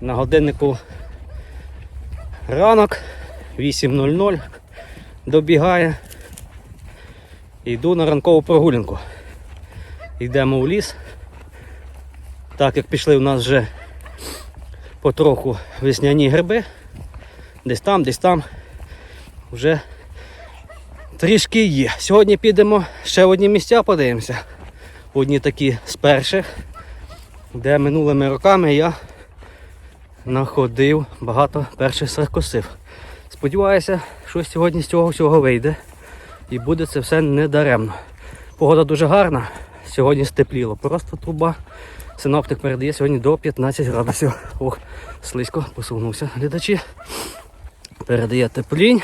На годиннику ранок 8.00 добігає. Йду на ранкову прогулянку. Йдемо в ліс. Так як пішли у нас вже потроху весняні гриби. Десь там, десь там вже трішки є. Сьогодні підемо ще в одні місця подивимося. Одні такі з перших, де минулими роками я знаходив багато перших саркосив. Сподіваюся, що сьогодні з цього всього вийде і буде це все недаремно. Погода дуже гарна, сьогодні степліло. Просто труба. Синоптик передає сьогодні до 15 градусів. Ох, слизько посунувся глядачі. Передає теплінь.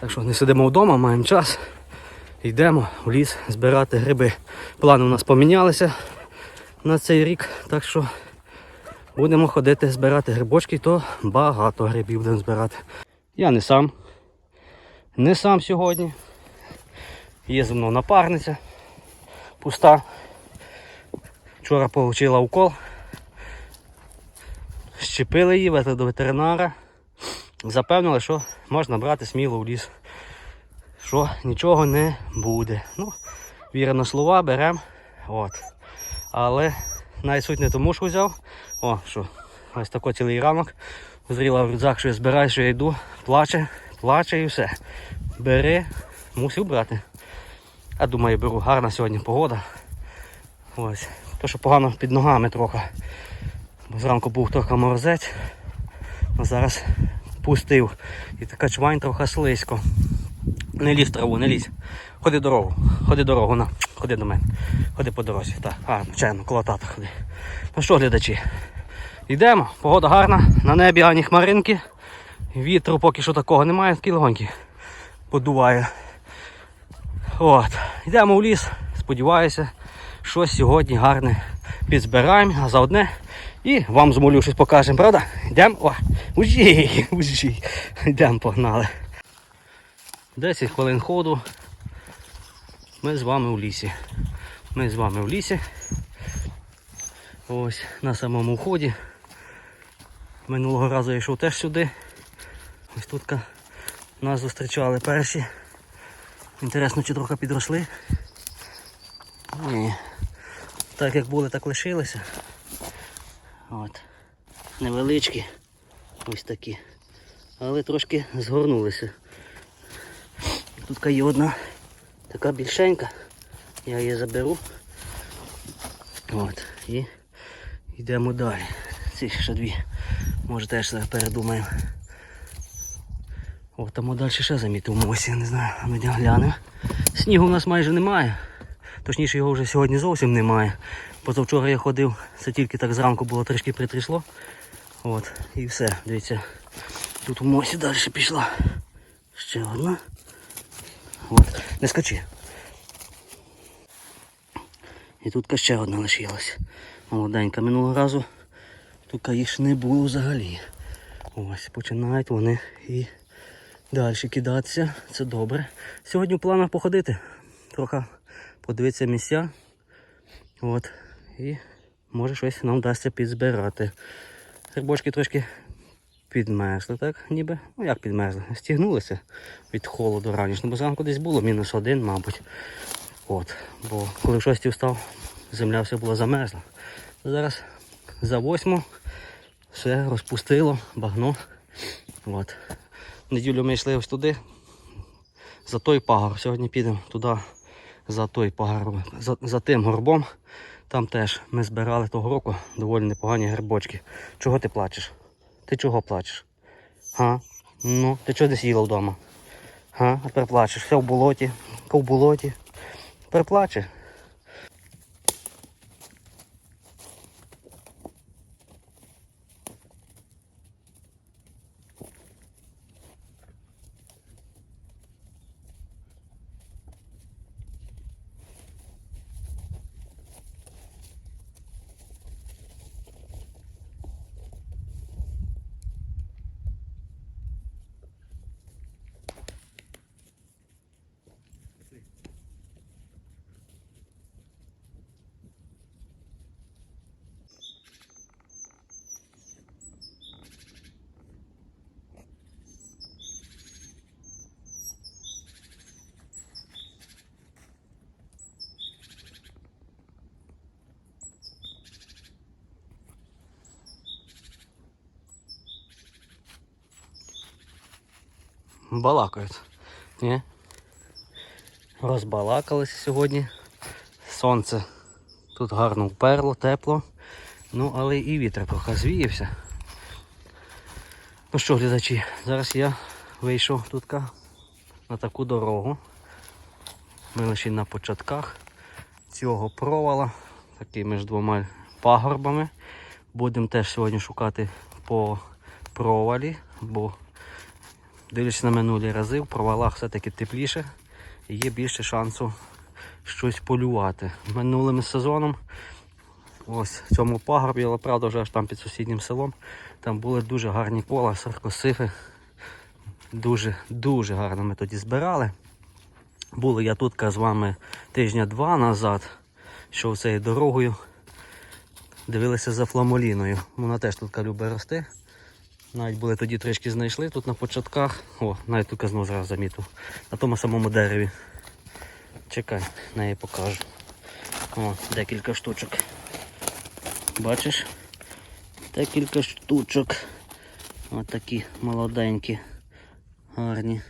Так що не сидимо вдома, маємо час. Йдемо в ліс збирати гриби. Плани у нас помінялися на цей рік, так що будемо ходити збирати грибочки, то багато грибів будемо збирати. Я не сам. Не сам сьогодні. Є зі мною напарниця пуста. Вчора отримала укол. Щепили її, везли до ветеринара. Запевнили, що можна брати сміло в ліс. Що нічого не буде. Ну, на слова, беремо. От. Але навіть суть не тому, що взяв. О, що, ось тако цілий ранок. Зріла в рюкзак, що я збираю, що я йду, плаче, плаче і все. Бери, мусив брати. А думаю, беру, гарна сьогодні погода. Ось. То, що погано під ногами трохи. Бо зранку був трохи морозець, а зараз пустив. І така чвань трохи слизько. Не лізь траву, не лізь. Ходи дорогу, ходи дорогу, на, ходи до мене. Ходи по дорозі. Так, а, звичайно, коло ходи. Ну що, глядачі? Йдемо, погода гарна, на небі ані хмаринки. Вітру поки що такого немає, такий легонький подуває. От, йдемо в ліс, сподіваюся, щось сьогодні гарне підзбираємо, а заодне і вам змолю щось покажемо, правда? Йдемо, о, ужі, ужі. Йдемо, погнали. 10 хвилин ходу. Ми з вами в лісі. Ми з вами в лісі. Ось на самому вході. Минулого разу я йшов теж сюди. Ось тут нас зустрічали перші. Інтересно, чи трохи підросли. Ні. Так як були, так лишилися. От. Невеличкі. Ось такі. Але трошки згорнулися. Тут є одна така більшенька. Я її заберу. От. І йдемо далі. Ці ще дві. Може теж передумаємо. О, там далі ще замітив мосі, не знаю, а ми глянемо. Снігу в нас майже немає. Точніше його вже сьогодні зовсім немає. Позавчора я ходив, це тільки так зранку було трішки притрясло. От, і все, дивіться. Тут у мосі далі пішла. Ще одна. От, не скачи. І тут ще одна лишилась. Молоденька. Минулого разу тут їх не було взагалі. Ось, починають вони і далі кидатися. Це добре. Сьогодні в планах походити. Трохи подивитися місця. От. І може щось нам вдасться підзбирати. Грибочки трошки підмерзли, так? Ніби. Ну як підмерзли? Стігнулися від холоду ранішнього. Бо зранку десь було мінус один, мабуть. От. Бо коли в шості встав, земля все була замерзла. Зараз за восьму все розпустило, багно. От. Неділю ми йшли ось туди, за той пагор. Сьогодні підемо туди, за той пагор, за, за тим горбом. Там теж ми збирали того року доволі непогані грибочки. Чого ти плачеш? Ти чого плачеш? Га? Ну, ти чого десь їла вдома? Га? А тепер плачеш. Все в болоті, в болоті. Тепер плаче. Балакають. Ні? Розбалакалися сьогодні. Сонце тут гарно вперло, тепло. Ну, але і вітер трохи звіявся. Ну що, глядачі, зараз я вийшов тут на таку дорогу. Ми лише на початках цього провала, такий між двома пагорбами. Будемо теж сьогодні шукати по провалі, бо дивлячись на минулі рази, в провалах все-таки тепліше і є більше шансу щось полювати. Минулим сезоном ось в цьому пагорбі, але правда вже аж там під сусіднім селом, там були дуже гарні кола, саркосифи. Дуже, дуже гарно ми тоді збирали. Були я тут з вами тижня два назад, йшов цією дорогою. Дивилися за фламоліною. Вона теж тут любить рости. Навіть були тоді трішки знайшли тут на початках. О, навіть тут знову зараз замітив. На тому самому дереві. Чекай, неї покажу. О, декілька штучок. Бачиш? Декілька штучок. Ось такі молоденькі, гарні.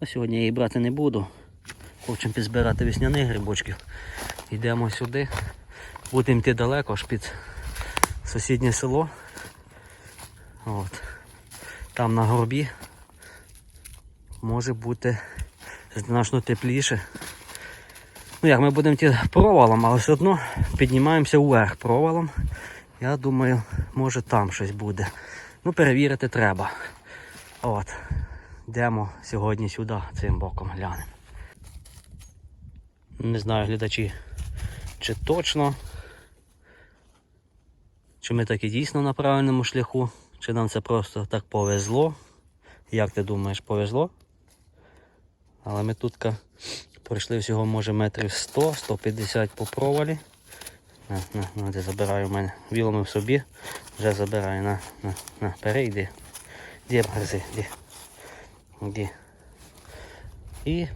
А сьогодні я її брати не буду. Хочемо підзбирати весняних грибочків. Йдемо сюди. Будемо йти далеко, аж під сусіднє село. От. Там на горбі може бути значно тепліше. Ну як ми будемо йти провалом, але все одно піднімаємося вверх провалом. Я думаю, може там щось буде. Ну, перевірити треба. От. Йдемо сьогодні сюди, цим боком глянемо. Не знаю, глядачі, чи точно, чи ми таки дійсно на правильному шляху, чи нам це просто так повезло. Як ти думаєш, повезло? Але ми тут пройшли всього, може, метрів 100-150 по провалі. На, на, на, де забираю в мене. Віломив собі, вже забираю. На, на, на, перейди. Де гризи, де? Де? І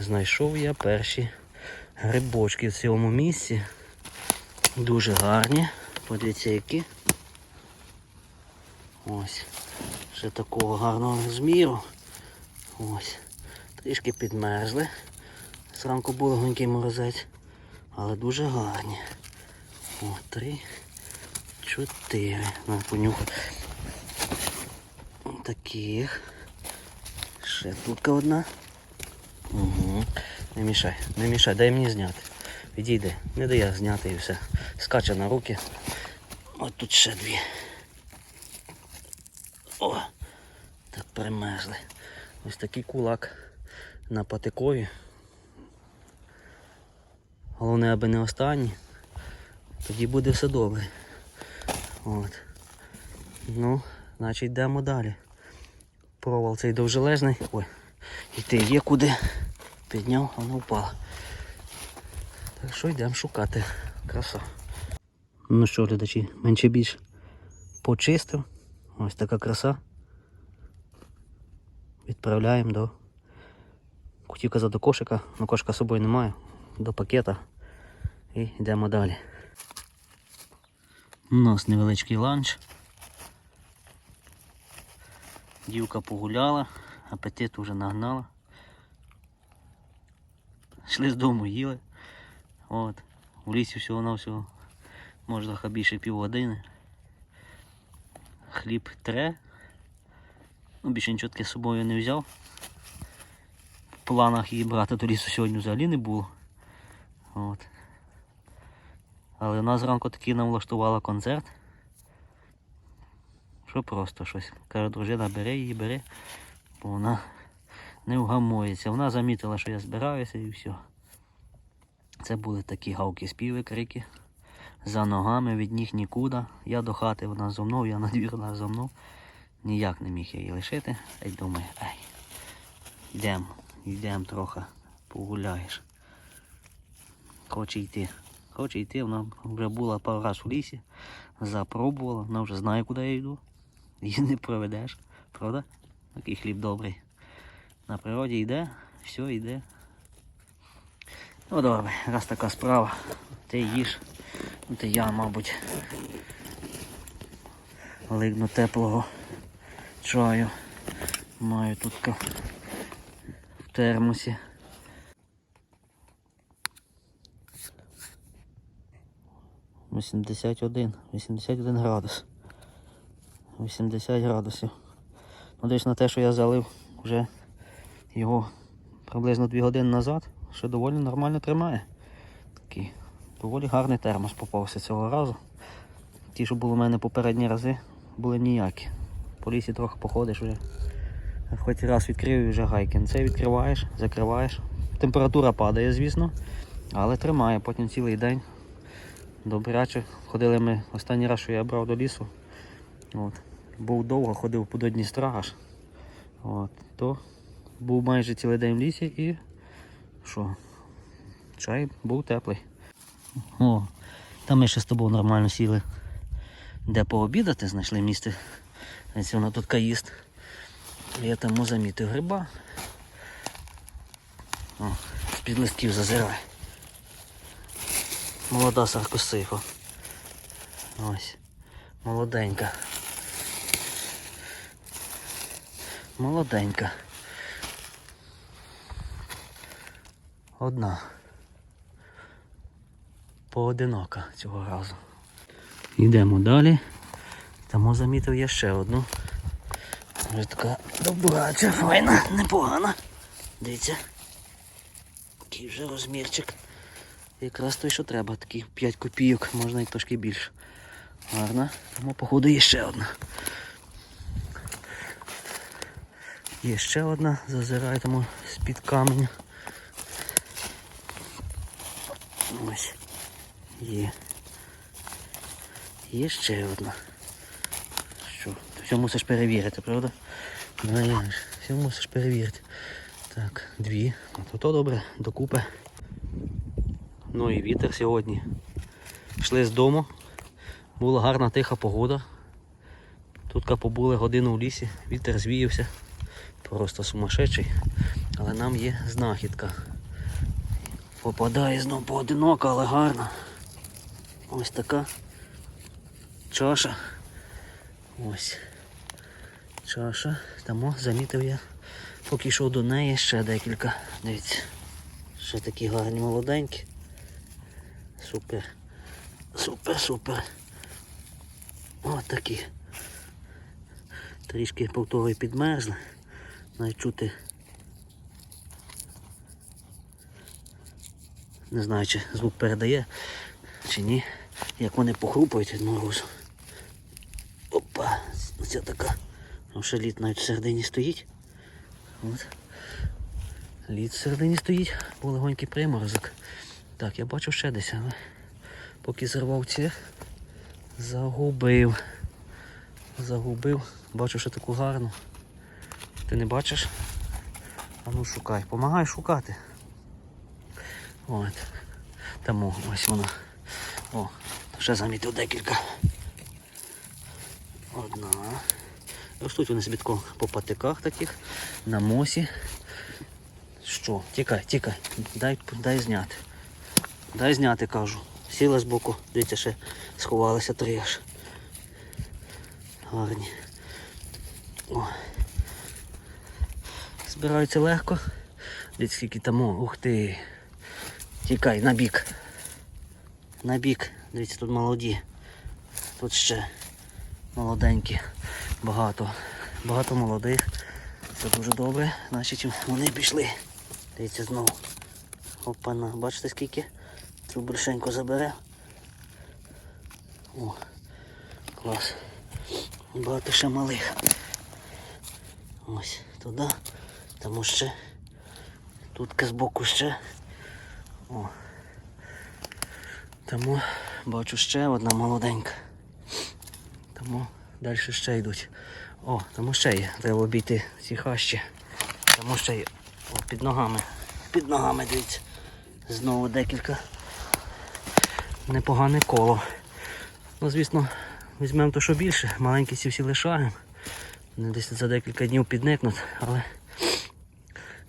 знайшов я перші грибочки в цьому місці. Дуже гарні. Подивіться які. Ось. Ще такого гарного розміру. Ось. Трішки підмерзли. Зранку був легенький морозець. Але дуже гарні. О, три, чотири. На понюхай. Таких. Ще тут одна. Угу. Не мішай, не мішай, дай мені зняти. Відійди, не дай я зняти і все. Скаче на руки. От тут ще дві. О! Так примерзли. Ось такий кулак на патикові. Головне, аби не останній. Тоді буде все добре. От. Ну, значить йдемо далі. Провал цей довжелезний. Ой, йти є куди. Підняв, воно впало. Так що йдемо шукати. Краса. Ну що, глядачі, менше більш почистив. Ось така краса. Відправляємо до казати до кошика, але кошика з собою немає, до пакета і йдемо далі. У нас невеличкий ланч. Дівка погуляла, апетит уже нагнала. Йшли з дому, їли. От. У лісі всього на всього може трохи більше півгодини. Хліб тре. Ну, більше нічого таке з собою не взяв. В планах її брати до лісу сьогодні взагалі не було. От. Але вона зранку таки нам влаштувала концерт. Що просто щось. Каже, дружина бере її, бере, бо вона не вгамується. Вона замітила, що я збираюся і все. Це були такі гавки співи, крики. За ногами від ніг нікуди. Я до хати, вона зо мною, я на двір, вона зо мною. Ніяк не міг я її лишити. Й думаю, ай, йдемо, йдемо трохи, погуляєш. Хоче йти. Хоче йти, вона вже була пару разів у лісі, запробувала, вона вже знає, куди я йду. Її не проведеш, правда? Такий хліб добрий. На природі йде, все йде. Ну добре, раз така справа, ти їж, ти я, мабуть, лигну теплого чаю. Маю тут в термосі. Вісімдесят один. 81 градус. 80 градусів. Ну, десь на те, що я залив вже його приблизно 2 години назад, ще доволі нормально тримає. Такий доволі гарний термос попався цього разу. Ті, що були у мене попередні рази, були ніякі. По лісі трохи походиш вже. Хоч раз відкрив і вже гайкін. Це відкриваєш, закриваєш. Температура падає, звісно, але тримає потім цілий день. Добряче. Ходили ми останній раз, що я брав до лісу. От. Був довго, ходив по Дністра аж. От. То був майже цілий день в лісі і що? Чай був теплий. О, там ми ще з тобою нормально сіли. Де пообідати, знайшли місце. Ось воно тут каїст. Я там замітив гриба. О, з-під листків зазирає. Молода саркосифа. Ось. Молоденька. Молоденька. Одна. Поодинока цього разу. Йдемо далі. Тому замітив я ще одну. Вже така добрача, файна, непогана. Дивіться. Такий вже розмірчик. Якраз той, що треба, такий 5 копійок, можна і трошки більше. Гарна. Тому походу є ще одна. Є ще одна, зазираю тому з-під каменя. Ось. Є. Є ще одна. Що? Ти все мусиш перевірити, правда? Ну як же, все мусиш перевірити. Так, дві. А то добре, докупи. Ну і вітер сьогодні. Йшли з дому. Була гарна тиха погода. Тут побули годину в лісі, вітер звіявся. Просто сумасшедший. Але нам є знахідка. Попадає знову поодиноко, але гарна. Ось така чаша. Ось. Чаша. Тому замітив я, поки йшов до неї ще декілька. Дивіться. Ще такі гарні молоденькі. Супер. Супер, супер. Ось такі. Трішки повтори підмерзли. Навіть чути. Не знаю, чи звук передає, чи ні. Як вони похрупають від морозу. Опа, оця така. Ну, лід навіть всередині стоїть. От. Лід всередині стоїть, був легонький приморозок. Так, я бачу ще десь, але поки зірвав ці, загубив. Загубив. Бачу ще таку гарну. Ти не бачиш? А ну шукай, помагай шукати. От. Тому ось вона. О, ще замітив декілька. Одна. Ось тут вони собі тако по патиках таких, на мосі. Що? Тікай, тікай, дай, дай зняти. Дай зняти, кажу. Сіла з боку, дивіться, ще сховалися три аж. Гарні. О. Збираються легко. Дивіться, скільки там, ух ти. Тікай, на бік. На бік. Дивіться, тут молоді. Тут ще молоденькі. Багато. Багато молодих. Це дуже добре. Значить вони пішли. Дивіться знову. Опана, бачите скільки? Цю більшеньку забере. О, клас. Багато ще малих. Ось туди. Тому ще. Тут збоку ще. О. Тому бачу ще одна молоденька. Тому далі ще йдуть. О, тому ще є. Треба обійти ці хащі. Тому ще є. О, під ногами. Під ногами дивіться. Знову декілька. Непогане коло. Ну, звісно, візьмемо то, що більше. Маленькі ці всі лишаємо. Вони десь за декілька днів підникнуть, але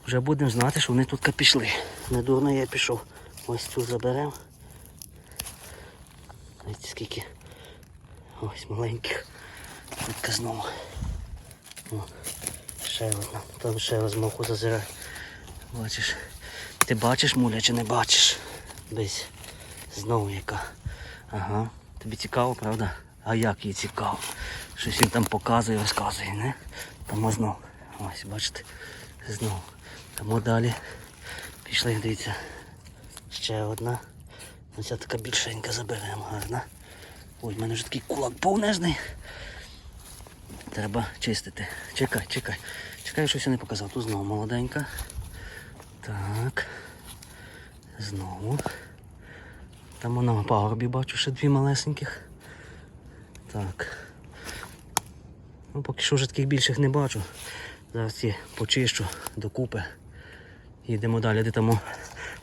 вже будемо знати, що вони тут пішли. Недурно я пішов. Ось цю заберемо. Ось скільки. Ось маленьких. Тут знову. Ще одна. Там ще раз моху зазирай. Бачиш. Ти бачиш муля чи не бачиш? Десь. Знову яка. Ага. Тобі цікаво, правда? А як їй цікаво? Щось він там показує, розказує, не? Тому знов. Ось, бачите, знов. Тому далі. Пішли, дивіться. Ще одна. Ось ця така більшенька заберемо, гарна. Ой, в мене вже такий кулак повнезний. Треба чистити. Чекай, чекай. Чекай, щось я не показав. Тут знову молоденька. Так. Знову. Там вона на пагорбі бачу ще дві малесеньких. Так. Ну, поки що вже таких більших не бачу. Зараз ці почищу докупи. Їдемо далі, де там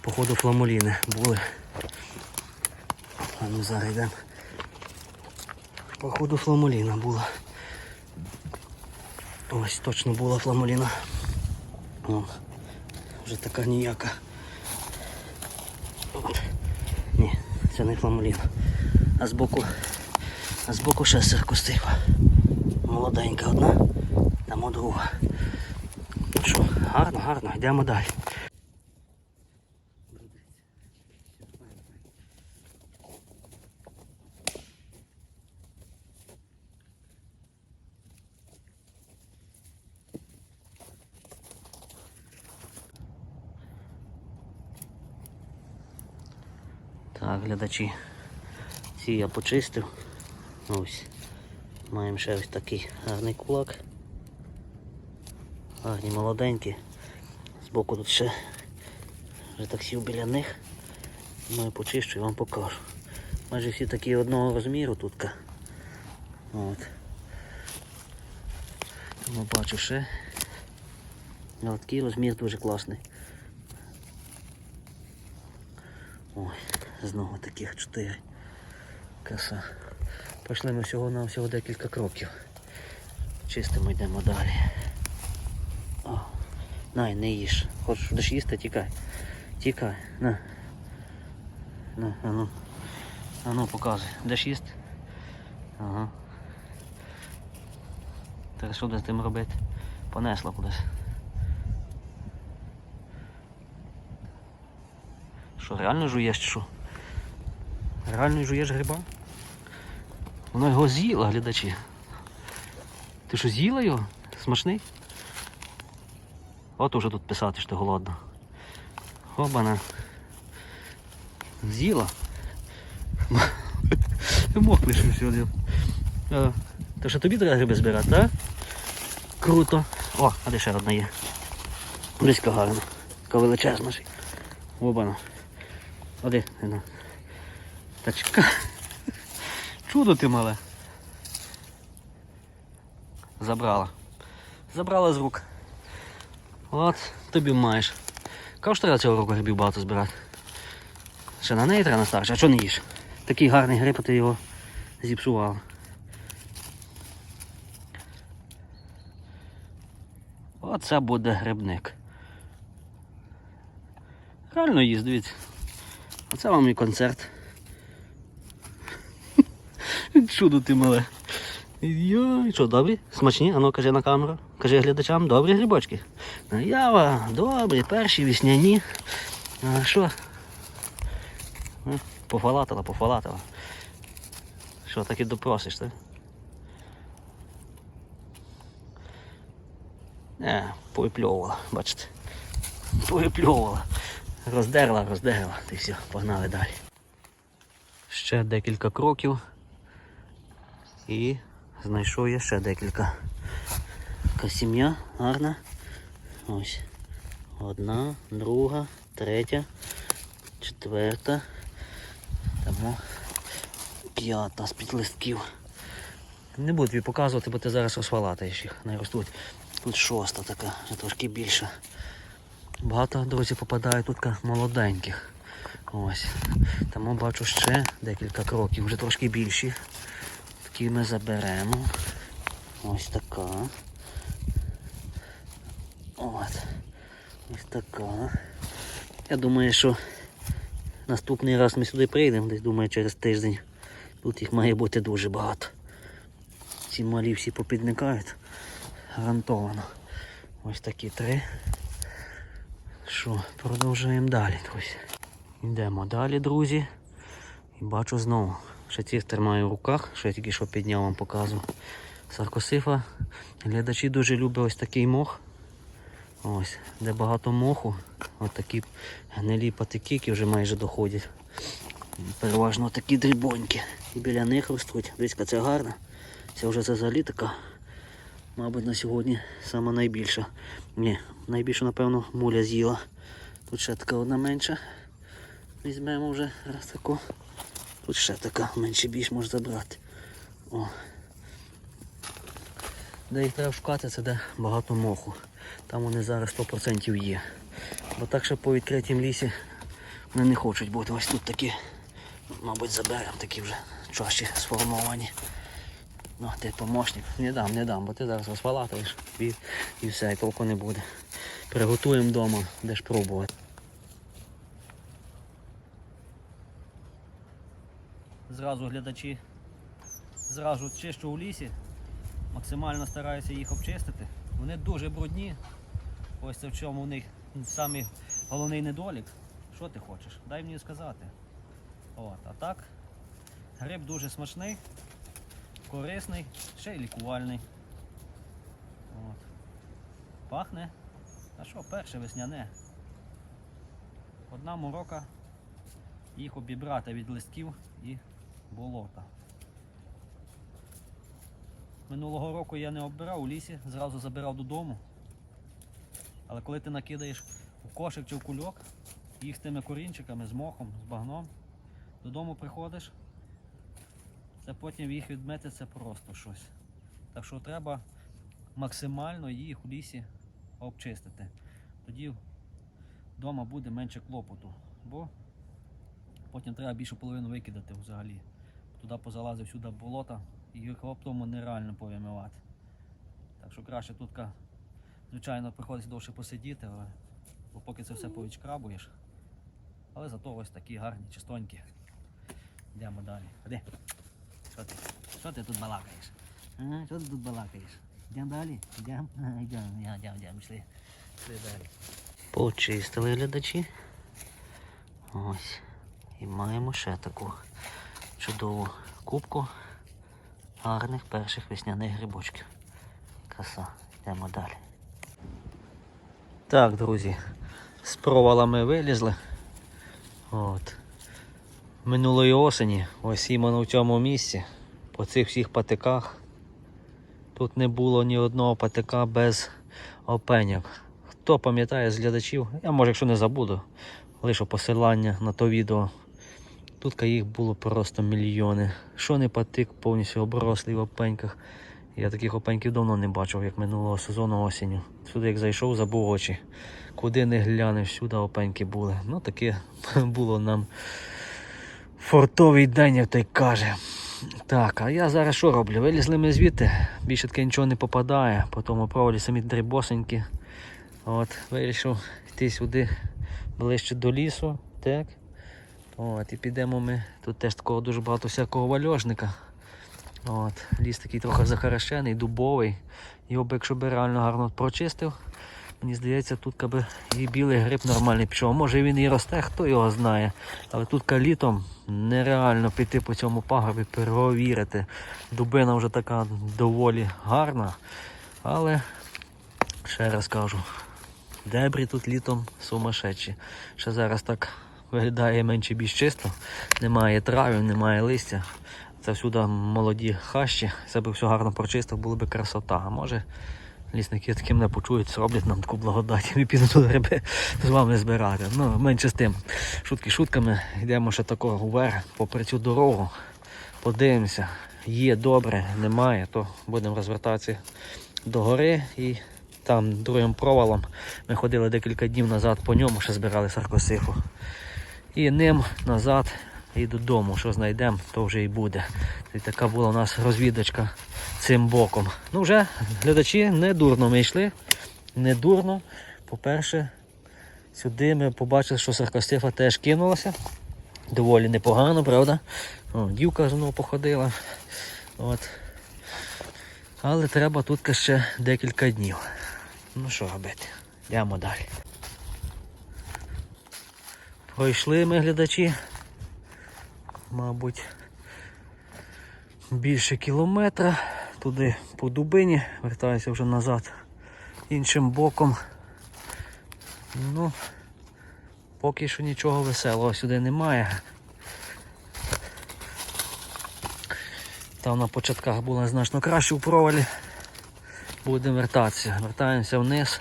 походу фламоліни були. А ну зараз йдемо. Походу фламоліна була. Ось точно була фламоліна. О, вже така ніяка. От. Ні, це не фламоліна. А збоку, а збоку ще сиркостива. Молоденька одна, там друга. Ну що, гарно, гарно, йдемо далі. Так, глядачі. Ці я почистив. Ось. Маємо ще ось такий гарний кулак. Гарні молоденькі. Збоку тут ще вже сів біля них. Ну і почищу і вам покажу. Майже всі такі одного розміру тут. От. Тому бачу ще. А такий розмір дуже класний. Ой, знову таких чотири. Краса. Пішли ми всього на всього декілька кроків. Чистимо йдемо далі. О, най, не їж. Хочеш будеш їсти, тікай. Тікай, на. На, а ну. А ну показуй. Будеш їсти? Ага. Та що будеш тим робити? Понесла кудись. Що, реально жуєш чи що? Реально жуєш гриба? Вона його з'їла, глядачі. Ти що з'їла його? Смачний? От уже тут писати, що ти голодна. Хобана. З'їла. Мох лишив сьогодні. То що тобі треба гриби збирати, так? Круто. О, а де ще одна є. Близько гарно. Така величезна ж. Обана. Оди. Та чекай. Чудо ти мале. Забрала. Забрала з рук. От, тобі маєш. Кажу, що треба цього року грибів багато збирати. Ще на неї треба старше, а чого не їш? Такий гарний гриб, а ти його зіпсувала. Оце буде грибник. Реально дивіться. Оце вам і концерт. Чудо ти мале. Йой, що, добрі? Смачні? Ану, кажи на камеру. Кажи глядачам, добрі грибочки. Наява, добрі, перші вісняні. А що? Пофалатила, пофалатила. Що, так і допросиш, так? Не, повипльовувала, бачите. Повипльовувала. Роздерла, роздерла. І все, погнали далі. Ще декілька кроків. І знайшов я ще декілька. Така сім'я гарна. Ось. Одна, друга, третя, четверта. Тому п'ята з під листків. Не буду тобі показувати, бо ти зараз розхвалатаєш їх, не ростуть. Тут шоста така, трошки більша. Багато друзі попадає тут молоденьких. Ось. Тому бачу ще декілька кроків, вже трошки більші. Такі ми заберемо. Ось така. От. Ось така. Я думаю, що наступний раз ми сюди прийдемо, десь думаю через тиждень. Тут їх має бути дуже багато. Ці малі всі попідникають. Гарантовано. Ось такі три. Що, продовжуємо далі, друзі. Йдемо далі, друзі. І бачу знову. Цих тримаю в руках, що я тільки що підняв вам показував. Саркосифа. Глядачі дуже люблять ось такий мох. Ось, де багато моху. Ось такі гнилі патики, які вже майже доходять. Переважно такі дрібонькі. І біля них ростуть. Дивіться, це гарно. Це вже взагалі така, мабуть, на сьогодні сама найбільша. Ні, найбільшу, напевно, муля з'їла. Тут ще така одна менша. Візьмемо вже раз таку. Тут ще така менше більш може забрати. О. Де їх треба шукати, це де багато моху. Там вони зараз 100% є. Бо так що по відкритім лісі вони не хочуть бути. Ось тут такі, мабуть, заберемо такі вже чаші сформовані. Ну, ти помощник. Не дам, не дам, бо ти зараз розпалатаєш і, і все, і толку не буде. Приготуємо вдома, де ж пробувати. Зразу глядачі зразу чищу у лісі, максимально стараюся їх обчистити. Вони дуже брудні. Ось це в чому у них самий головний недолік. Що ти хочеш? Дай мені сказати. От, а так, гриб дуже смачний, корисний, ще й лікувальний. От. Пахне. А що, перше весняне. Одна морока їх обібрати від листків і болота. Минулого року я не оббирав у лісі, зразу забирав додому. Але коли ти накидаєш у кошик чи в кульок, їх з тими корінчиками, з мохом, з багном, додому приходиш, це потім їх відмити це просто щось. Так що треба максимально їх у лісі обчистити. Тоді вдома буде менше клопоту, бо потім треба більшу половину викидати взагалі. Туди позалазив сюди болота і їх раптом нереально повимивати. Так що краще тут, звичайно, приходиться довше посидіти, але бо поки це все повідшкрабуєш. Але зато ось такі гарні, чистонькі. Йдемо далі. Ходи. Що ти? Що ти тут балакаєш? А, що ти тут балакаєш? Йдемо далі? Йдемо? Йдемо, йдемо, йдемо, йдемо, йшли. Йшли далі. Почистили глядачі. Ось. І маємо ще таку чудову кубку гарних перших весняних грибочків. Краса. Йдемо далі. Так, друзі, з провала ми вилізли. От. Минулої осені, ось іменно в цьому місці, по цих всіх патиках. Тут не було ні одного патика без опеньок. Хто пам'ятає з глядачів, я може, якщо не забуду, лише посилання на то відео. Тут їх було просто мільйони. Що не патик, повністю оброслий в опеньках. Я таких опеньків давно не бачив, як минулого сезону осінню. Сюди як зайшов, забув очі. Куди не глянеш, всюди опеньки були. Ну таке було нам фортовий день, як той каже. Так, а я зараз що роблю? Вилізли ми звідти, більше таке нічого не попадає, по тому самі дрібосенькі. От, вирішив йти сюди ближче до лісу. Так. От, і підемо ми. Тут теж такого дуже багато всякого вальожника. От, ліс такий трохи захарашений, дубовий. Його би, якщо би реально гарно прочистив, мені здається, тут би і білий гриб нормальний пішов. Може він і росте, хто його знає. Але тут літом нереально піти по цьому пагорбі, перевірити. Дубина вже така доволі гарна. Але ще раз кажу, дебрі тут літом сумасшедші. Ще зараз так виглядає менше більш чисто. Немає травів, немає листя. Це всюди молоді хащі. Це би все гарно прочистив, було б красота. А може лісники таким не почують, зроблять нам таку благодать. і тут гриби з вами збирати. Ну, менше з тим. Шутки шутками. Йдемо ще такого вверх, попри цю дорогу. Подивимося. Є добре, немає, то будемо розвертатися до гори і там другим провалом ми ходили декілька днів назад по ньому, ще збирали саркосифу. І ним назад і додому, що знайдемо, то вже і буде. І така була у нас розвідочка цим боком. Ну вже глядачі не дурно ми йшли. Не дурно. По-перше, сюди ми побачили, що саркостифа теж кинулася. Доволі непогано, правда? О, дівка знову походила. От. Але треба тут ще декілька днів. Ну що робити? Йдемо далі. Пройшли ми глядачі. Мабуть, більше кілометра. Туди по дубині, вертаюся вже назад іншим боком. Ну, поки що нічого веселого сюди немає. Там на початках було значно краще у провалі. Будемо вертатися. Вертаємося вниз,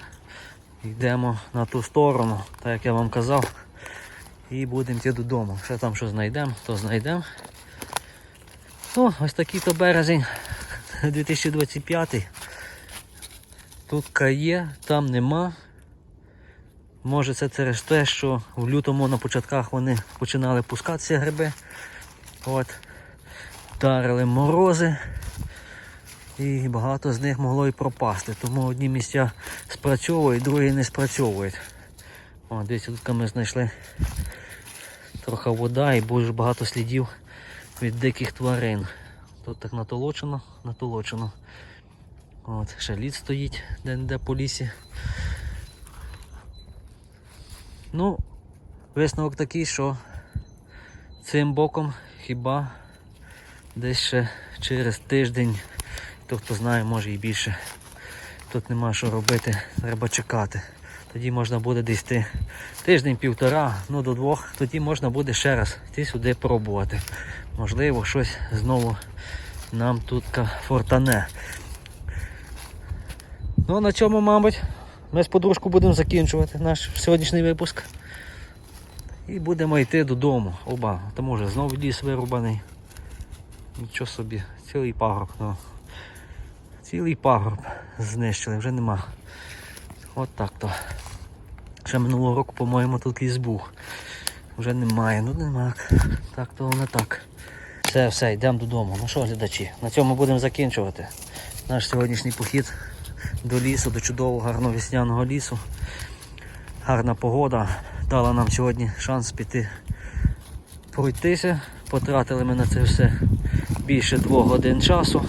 йдемо на ту сторону, так як я вам казав. І будемо йти додому. Ще там що знайдемо, то знайдемо. Ну, ось такий то березень 2025. Тут є, там нема. Може це через те, що в лютому на початках вони починали пускатися гриби. От. Дарили морози. І багато з них могло і пропасти. Тому одні місця спрацьовують, другі не спрацьовують. О, дивіться, тут ми знайшли трохи вода і дуже багато слідів від диких тварин. Тут так натолочено, натолочено. От, ще лід стоїть де-не-де по лісі. Ну, висновок такий, що цим боком хіба десь ще через тиждень, то хто знає, може і більше. Тут нема що робити, треба чекати. Тоді можна буде десь тиждень-півтора, ну до двох, тоді можна буде ще раз йти сюди пробувати. Можливо, щось знову нам тут фортане. Ну, на цьому, мабуть, ми з подружкою будемо закінчувати наш сьогоднішній випуск. І будемо йти додому. Оба, тому вже знову ліс вирубаний. Нічого собі, цілий пагорб. Ну. Цілий пагорб знищили, вже нема. От так то. Ще минулого року, по-моєму, тут ліс був. Вже немає, ну нема. Так то воно так. Все, все, йдемо додому. Ну що, глядачі, на цьому будемо закінчувати. Наш сьогоднішній похід до лісу, до чудового гарного весняного лісу. Гарна погода дала нам сьогодні шанс піти пройтися. Потратили ми на це все більше двох годин часу.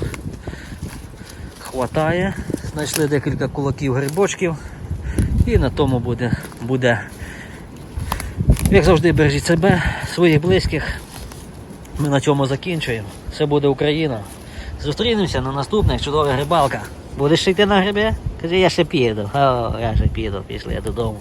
Хватає. Знайшли декілька кулаків грибочків. І на тому буде. буде. Як завжди, бережіть себе, своїх близьких. Ми на цьому закінчуємо. Все буде Україна. Зустрінемося на наступних чудових рибалках. Будеш йти на гриби? Кажи, я ще піду. О, я ще піду, пішли додому.